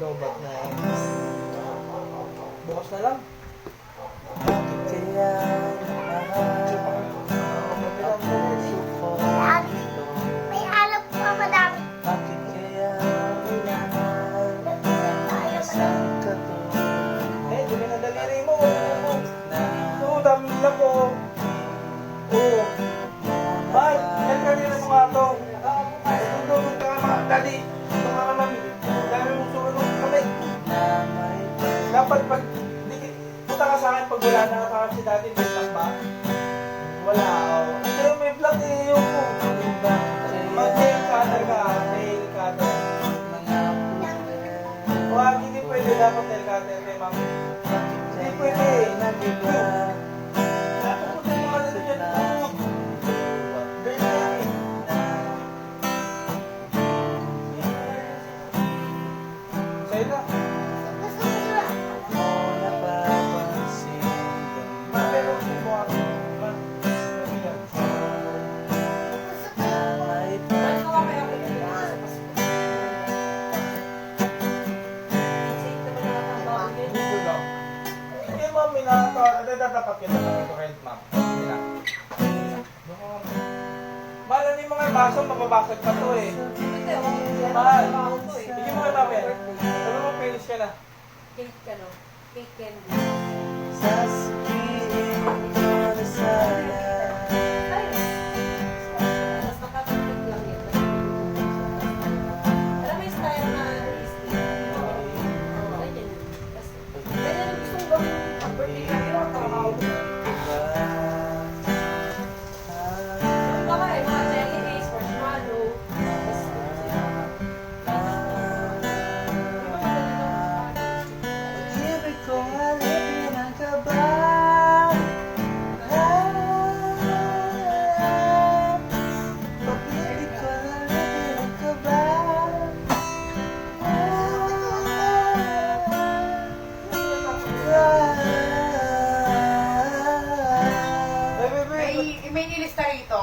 Lobat na. Bukas na lang. Bakit kaya mahal ang puso ko? May pa madami. Bakit kaya minahal Eh, dumi na daliri mo. Oo, dami nila. Oo. Mahal, yan kanina mo nga to. Ay, tutulog ka dali. Dapat pag, di, punta ka sa akin pag wala na ka si dati, may vlog ba? Wala, oh. Kasi may vlog eh, yung kaya cutter ka, tail cutter. mga puso Wag, hindi pwede dapat tail cutter kay mami. Hindi pwede. Nagiba Dapat ma'am. Ano tatapat yun? Tatapat ko kayo, ma'am. Na. Mahal, ano yung mga baso? Mababasag pa to eh. Mahal. Hindi mo kay ma'am yan. Sabi mo, finish ka na. Cake, ano, cake candy. sa may nilista rito.